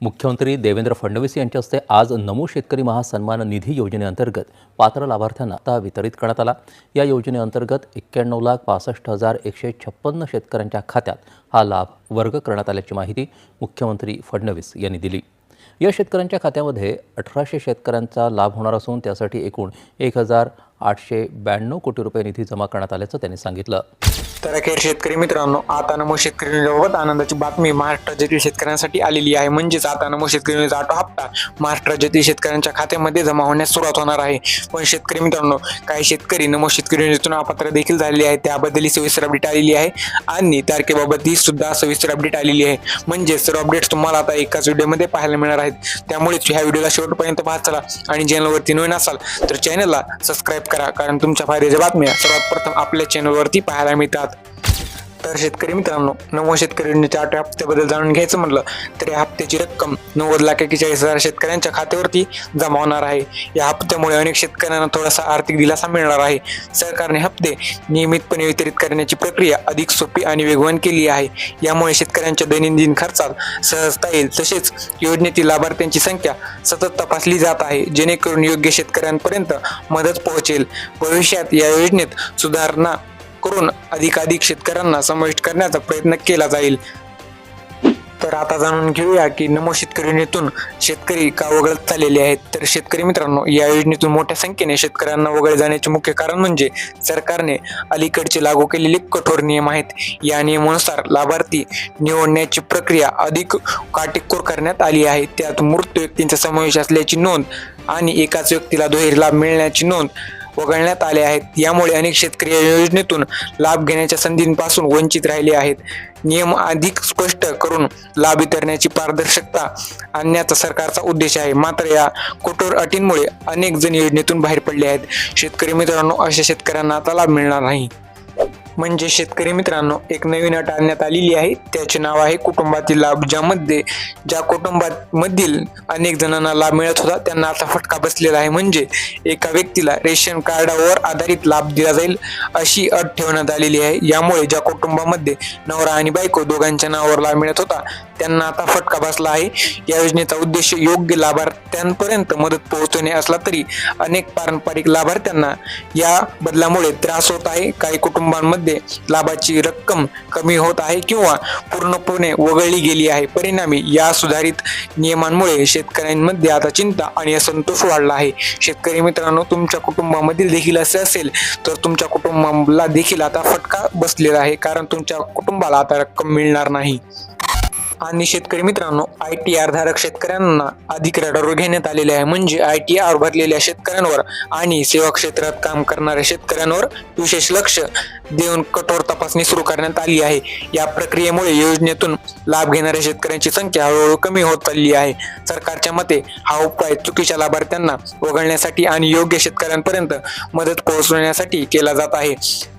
मुख्यमंत्री देवेंद्र फडणवीस यांच्या हस्ते आज नमो शेतकरी महासन्मान निधी योजनेअंतर्गत पात्र लाभार्थ्यांना आता वितरित करण्यात आला. या योजनेअंतर्गत एक्क्याण्णव लाख पासष्ट हजार एकशे छप्पन्न शेतकऱ्यांच्या खात्यात हा लाभ वर्ग करण्यात आल्याची माहिती मुख्यमंत्री फडणवीस यांनी दिली. या शेतकऱ्यांच्या खात्यामध्ये अठराशे शेतकऱ्यांचा लाभ होणार असून त्यासाठी एकूण एक हजार आठशे ब्याण्णव कोटी रुपये निधी जमा करण्यात आल्याचं त्यांनी सांगितलं. तर अखेर शेतकरी मित्रांनो आता नमो शेतकरी आनंदाची बातमी महाराष्ट्र राज्यातील शेतकऱ्यांसाठी आलेली आहे. म्हणजेच आता नमो शेतकरी आटो आठवा हप्ता महाराष्ट्र राज्यातील शेतकऱ्यांच्या खात्यामध्ये जमा होण्यास सुरुवात होणार आहे. पण शेतकरी मित्रांनो काही शेतकरी नमो शेतकरी योजनेतून अपात्र देखील झालेले आहे. त्याबद्दल सविस्तर अपडेट आलेली आहे. आणि तारखेबाबत ही सुद्धा सविस्तर अपडेट आलेली आहे. म्हणजे सर्व अपडेट्स तुम्हाला आता एकाच व्हिडिओमध्ये पाहायला मिळणार आहेत. त्यामुळेच ह्या व्हिडिओला शेवटपर्यंत पाहत चला. आणि चॅनलवरती नवीन असाल तर चॅनलला सबस्क्राईब करा कारण तुमच्या फायद्याच्या बातम्या सर्वात प्रथम आपल्या चॅनलवरती पाहायला मिळतात. तर शेतकरी मित्रांनो नव्वद शेतकऱ्यांच्या आठव्या हप्त्याबद्दल जाणून घ्यायचं म्हटलं तर या हप्त्याची रक्कम नव्वद लाख एकेचाळीस हजार शेतकऱ्यांच्या खात्यावरती जमा होणार आहे. या हप्त्यामुळे अनेक शेतकऱ्यांना थोडासा आर्थिक दिलासा मिळणार आहे. सरकारने हप्ते नियमितपणे वितरित करण्याची प्रक्रिया अधिक सोपी आणि वेगवान केली आहे. यामुळे शेतकऱ्यांच्या दैनंदिन खर्चात सहजता येईल. तसेच योजनेतील लाभार्थ्यांची संख्या सतत तपासली जात आहे. जेणेकरून योग्य शेतकऱ्यांपर्यंत मदत पोहोचेल. भविष्यात या योजनेत सुधारणा करून अधिकाधिक शेतकऱ्यांना समाविष्ट करण्याचा प्रयत्न केला जाईल. तर आता जाणून घेऊया की नमो शेतकरी योजनेतून शेतकरी का वगळत चाललेले आहेत? तर शेतकरी मित्रांनो या योजनेतून मोठ्या संख्येने शेतकऱ्यांना वगळले जाण्याचे मुख्य कारण म्हणजे सरकारने अलीकडचे लागू केलेले कठोर नियम आहेत. या नियमानुसार लाभार्थी निवडण्याची प्रक्रिया अधिक काटेकोर करण्यात आली आहे. त्यात मृत व्यक्तींचा समावेश असल्याची नोंद आणि एकाच व्यक्तीला दुहेरी लाभ मिळण्याची नोंद वगळण्यात आले आहेत. यामुळे अनेक शेतकरी या योजनेतून लाभ घेण्याच्या संधींपासून वंचित राहिले आहेत. नियम अधिक स्पष्ट करून लाभ वितरण्याची पारदर्शकता आणण्याचा सरकारचा उद्देश आहे. मात्र या कठोर अटींमुळे अनेक जण योजनेतून बाहेर पडले आहेत. शेतकरी मित्रांनो अशा शेतकऱ्यांना आता लाभ मिळणार नाही. म्हणजे शेतकरी मित्रांनो एक नवीन अट आणण्यात आलेली आहे. त्याचे नाव आहे कुटुंबातील लाभ ज्यामध्ये ज्या कुटुंबामधील अनेक जणांना लाभ मिळत होता त्यांना आता फटका बसलेला आहे. म्हणजे एका व्यक्तीला रेशन कार्डावर आधारित लाभ दिला जाईल अशी अट ठेवण्यात आलेली आहे. यामुळे ज्या कुटुंबामध्ये नवरा आणि बायको दोघांच्या नावावर लाभ मिळत होता त्यांना आता फटका बसला आहे. या योजनेचा उद्देश योग्य लाभार्थ्यांपर्यंत मदत पोहोचवणे असला तरी अनेक पारंपरिक लाभार्थ्यांना या बदलामुळे त्रास होत आहे. काही कुटुंबांमध्ये लाभाची रक्कम कमी होत आहे किंवा पूर्णपणे वगळली गेली आहे. परिणामी या सुधारित नियमांमुळे शेतकऱ्यांमध्ये आता चिंता आणि असंतोष वाढला आहे. शेतकरी मित्रांनो तुमच्या कुटुंबामधील देखील असे असेल तर तुमच्या कुटुंबाला देखील आता फटका बसलेला आहे कारण तुमच्या कुटुंबाला आता रक्कम मिळणार नाही. आणि शेतकरी मित्रांनो आय टी आर धारक शेतकऱ्यांना अधिक रडारवर घेण्यात आलेले आहे. म्हणजे आय टी आर भरलेल्या शेतकऱ्यांवर आणि सेवा क्षेत्रात काम करणाऱ्या शेतकऱ्यांवर विशेष लक्ष देऊन कठोर तपासणी सुरू करण्यात आली आहे. या प्रक्रियेमुळे योजनेतून लाभ घेणाऱ्या शेतकऱ्यांची संख्या हळूहळू कमी होत चालली आहे. सरकारच्या मते हा उपाय चुकीच्या लाभार्थ्यांना वगळण्यासाठी आणि योग्य शेतकऱ्यांपर्यंत मदत पोहोचवण्यासाठी केला जात आहे.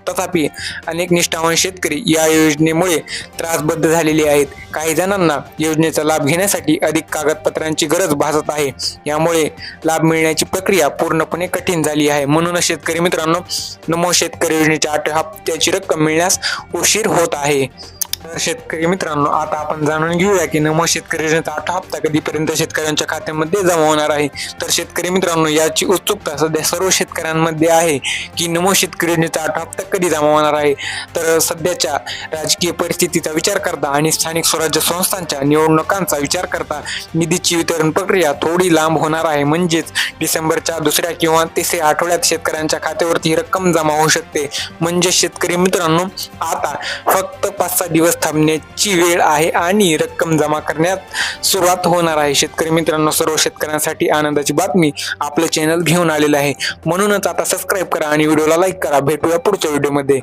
तथापि अनेक निष्ठावान शेतकरी या योजनेमुळे त्रासबद्ध झालेले आहेत. काही जणांना योजनेचा लाभ घेण्यासाठी अधिक कागदपत्रांची गरज भासत आहे. यामुळे लाभ मिळण्याची प्रक्रिया पूर्णपणे कठीण झाली आहे. म्हणूनच शेतकरी मित्रांनो नमो शेतकरी योजनेच्या आठ हप्त्याची रक्कम मिळण्यास उशीर होत आहे. शेतकरी मित्रांनो आता आपण जाणून घेऊया की नमो शेतकरी योजनेचा आठ हप्ता कधीपर्यंत शेतकऱ्यांच्या खात्यामध्ये जमा होणार आहे? तर शेतकरी मित्रांनो याची उत्सुकता सध्या सर्व शेतकऱ्यांमध्ये आहे की नमो शेतकरी योजनेचा आठ हप्ता कधी जमा होणार आहे? तर सध्याच्या राजकीय परिस्थितीचा विचार करता आणि स्थानिक स्वराज्य संस्थांच्या निवडणुकांचा विचार करता निधीची वितरण प्रक्रिया थोडी लांब होणार आहे. म्हणजेच डिसेंबरच्या दुसऱ्या किंवा तिसऱ्या आठवड्यात शेतकऱ्यांच्या खात्यावरती ही रक्कम जमा होऊ शकते. म्हणजे शेतकरी मित्रांनो आता फक्त पाच सहा दिवस दिवस थांबण्याची वेळ आहे आणि रक्कम जमा करण्यात सुरुवात होणार आहे. शेतकरी मित्रांनो सर्व शेतकऱ्यांसाठी आनंदाची बातमी आपलं चॅनल घेऊन आलेलं आहे. म्हणूनच आता सबस्क्राईब करा आणि व्हिडिओला लाईक करा. भेटूया पुढच्या व्हिडिओमध्ये